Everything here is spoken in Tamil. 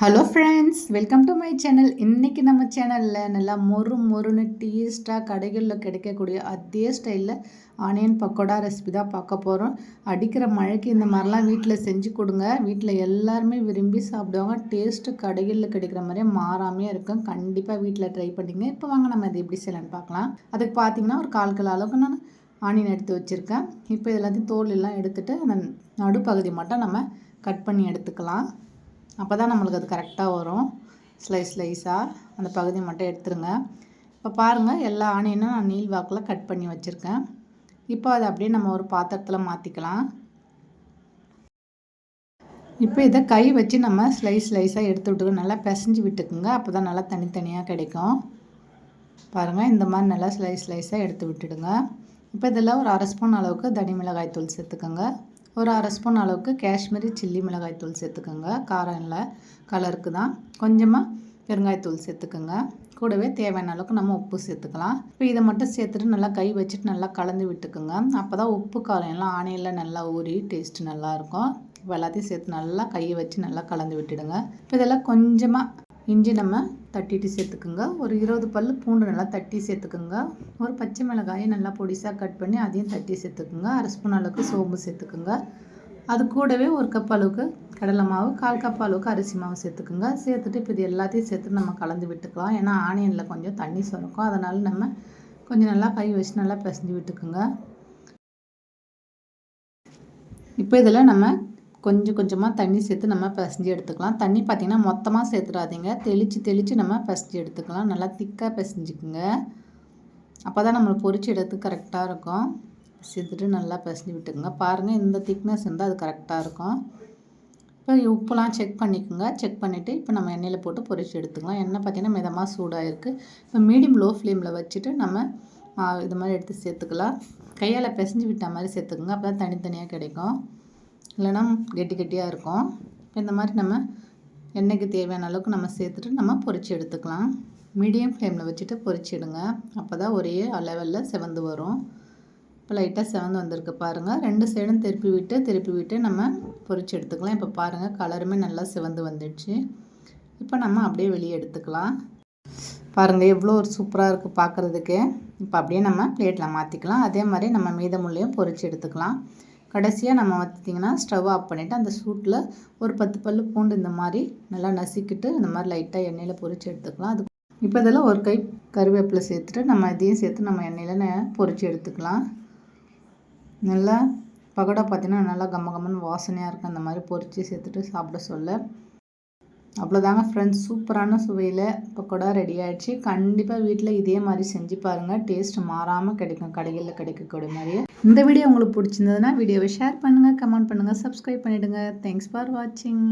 Hello friends welcome to my channel இன்றைக்கி நம்ம சேனலில் நல்லா மொறு மொறுன்னு டேஸ்ட்டாக கடைகளில் கிடைக்கக்கூடிய அதே ஸ்டைலில் ஆனியன் பக்கோடா ரெசிபி தான் பார்க்க போகிறோம் அடிக்கிற மழைக்கு இந்த மாதிரிலாம் வீட்டில் செஞ்சு கொடுங்க. வீட்டில் எல்லாருமே விரும்பி சாப்பிடுவாங்க. டேஸ்ட்டு கடைகளில் கிடைக்கிற மாதிரியே மாறாமையே இருக்கும். கண்டிப்பாக வீட்டில் ட்ரை பண்ணிங்க. இப்போ வாங்க நம்ம இது எப்படி செய்யலான்னு பார்க்கலாம். அதுக்கு பார்த்தீங்கன்னா ஒரு கால் கிலோ அளவுக்கு நான் ஆனியன் எடுத்து வச்சுருக்கேன். இப்போ எல்லாத்தையும் தோல் எல்லாம் எடுத்துகிட்டு அந்த நடுப்பகுதி மட்டும் நம்ம கட் பண்ணி எடுத்துக்கலாம். அப்போ தான் நம்மளுக்கு அது கரெக்டாக வரும். ஸ்லைஸ் ஸ்லைஸாக அந்த பகுதி மட்டும் எடுத்துருங்க. இப்போ பாருங்கள் எல்லா ஆனியனும் நான் நீல் வாக்கில் கட் பண்ணி வச்சுருக்கேன். இப்போ அதை அப்படியே நம்ம ஒரு பாத்திரத்தில் மாற்றிக்கலாம் இப்போ இதை கை வச்சு நம்ம ஸ்லைஸ் ஸ்லைஸாக எடுத்து விட்டுக்கணும். நல்லா பிசைஞ்சு விட்டுக்குங்க. அப்போ தான் நல்லா தனித்தனியாக கிடைக்கும். பாருங்கள் இந்த மாதிரி நல்லா ஸ்லைஸ் ஸ்லைஸாக எடுத்து விட்டுடுங்க. இப்போ இதில் ஒரு அரை ஸ்பூன் அளவுக்கு தனி மிளகாய் தூள் சேர்த்துக்கோங்க. ஒரு அரை ஸ்பூன் அளவுக்கு காஷ்மீரி சில்லி மிளகாய்த்தூள் சேர்த்துக்கோங்க. காரம் இல்லை கலருக்கு தான். கொஞ்சமாக பெருங்காயத்தூள் சேர்த்துக்கோங்க. கூடவே தேவையான அளவுக்கு நம்ம உப்பு சேர்த்துக்கலாம். இப்போ இதை மட்டும் சேர்த்துட்டு நல்லா கை வச்சுட்டு நல்லா கலந்து விட்டுக்குங்க. அப்போ தான் உப்பு காரம் எல்லாம் ஆணையில் நல்லா ஊறி டேஸ்ட்டு நல்லாயிருக்கும் இப்போ எல்லாத்தையும் சேர்த்து நல்லா கையை வச்சு நல்லா கலந்து விட்டுடுங்க. இப்போ இதெல்லாம் கொஞ்சமாக இஞ்சி நம்ம தட்டிட்டு சேர்த்துக்குங்க. ஒரு இருபது பல் பூண்டு நல்லா தட்டி சேர்த்துக்குங்க. ஒரு பச்சை மிளகாயை நல்லா பொடிசாக கட் பண்ணி அதையும் தட்டி சேர்த்துக்குங்க. அரை ஸ்பூன் அளவுக்கு சோம்பு சேர்த்துக்குங்க. அது கூடவே ஒரு கப் அளவுக்கு கடலை மாவு கால் கப் அளவுக்கு அரிசி மாவு சேர்த்துக்குங்க. சேர்த்துட்டு இப்போ இது எல்லாத்தையும் சேர்த்து நம்ம கலந்து விட்டுக்கலாம். ஏன்னா ஆனியனில் கொஞ்சம் தண்ணி சுரக்கும். அதனால் நம்ம கொஞ்சம் நல்லா கை வச்சு நல்லா பிசைஞ்சு விட்டுக்குங்க. இப்போ இதில் நம்ம கொஞ்சம் கொஞ்சமாக தண்ணி சேர்த்து நம்ம பிசைஞ்சு எடுத்துக்கலாம். தண்ணி பார்த்திங்கன்னா மொத்தமாக சேர்த்துடாதீங்க தெளித்து தெளித்து நம்ம பிசைஞ்சு எடுத்துக்கலாம். நல்லா திக்காக பிசைஞ்சிக்குங்க. அப்போ தான் நம்மளை பொறிச்சு எடுத்து கரெக்டாக இருக்கும். சேர்த்துட்டு நல்லா பிசைஞ்சு விட்டுக்குங்க. பாருங்கள் இந்த திக்னஸ் இருந்தால் அது கரெக்டாக இருக்கும். இப்போ உப்புலாம் செக் பண்ணிக்கோங்க. செக் பண்ணிவிட்டு இப்போ நம்ம எண்ணெயில் போட்டு பொறிச்சு எடுத்துக்கலாம். எண்ணெய் பார்த்திங்கன்னா மிதமாக சூடாக இருக்குது இப்போ மீடியம் லோ ஃப்ளேமில் வச்சுட்டு நம்ம இது மாதிரி எடுத்து சேர்த்துக்கலாம். கையால் பிசைஞ்சு விட்ட மாதிரி சேர்த்துக்குங்க. அப்போ தான் தனித்தனியாக கிடைக்கும். இல்லைன்னா கெட்டி கெட்டியாக இருக்கும். இந்த மாதிரி நம்ம எண்ணெய்க்கு தேவையான அளவுக்கு நம்ம சேர்த்துட்டு நம்ம பொறிச்சு எடுத்துக்கலாம். மீடியம் ஃப்ளேமில் வச்சுட்டு பொறிச்சிடுங்க அப்போ தான் ஒரே லெவலில் செவந்து வரும். இப்போ லைட்டாக செவந்து வந்திருக்கு பாருங்கள் ரெண்டு சைடும் திருப்பி விட்டு திருப்பி விட்டு நம்ம பொறிச்சு எடுத்துக்கலாம். இப்போ பாருங்கள் கலருமே நல்லா சிவந்து வந்துடுச்சு. இப்போ நம்ம அப்படியே வெளியே எடுத்துக்கலாம். பாருங்கள் எவ்வளோ ஒரு சூப்பராக இருக்குது பார்க்குறதுக்கு இப்போ அப்படியே நம்ம பிளேட்டில் மாற்றிக்கலாம் அதே மாதிரி நம்ம மீதமுள்ளையும் பொறிச்சு எடுத்துக்கலாம். கடைசியாக நம்ம பார்த்திங்கன்னா ஸ்டவ் ஆஃப் பண்ணிவிட்டு அந்த சூட்டில் ஒரு பத்து பல் பூண்டு இந்த மாதிரி நல்லா நசிக்கிட்டு இந்த மாதிரி லைட்டாக எண்ணெயில் பொறிச்சு எடுத்துக்கலாம். அது இப்போ இதெல்லாம் ஒரு கை கருவேப்பிலை சேர்த்துட்டு நம்ம இதையும் சேர்த்து நம்ம எண்ணெயில் பொறிச்சு எடுத்துக்கலாம். நல்லா பகோடா பார்த்திங்கன்னா நல்லா கம்ம கம்மன்னு வாசனையாக இருக்கும். அந்த மாதிரி பொறிச்சு சேர்த்துட்டு சாப்பிட சொல்ல. அவ்வளோதாங்க ஃப்ரெண்ட்ஸ் சூப்பரான சுவையில் பக்கோடா ரெடி ஆகிடுச்சு கண்டிப்பாக வீட்டில் இதே மாதிரி செஞ்சு பாருங்கள் டேஸ்ட் மாறாமல் கிடைக்கும். கடைகளில் கிடைக்கக்கூடிய மாதிரியே. இந்த வீடியோ உங்களுக்கு பிடிச்சிருந்ததுன்னா வீடியோவை ஷேர் பண்ணுங்கள் கமெண்ட் பண்ணுங்கள் சப்ஸ்கிரைப் பண்ணிவிடுங்க தேங்க்ஸ் ஃபார் வாட்சிங்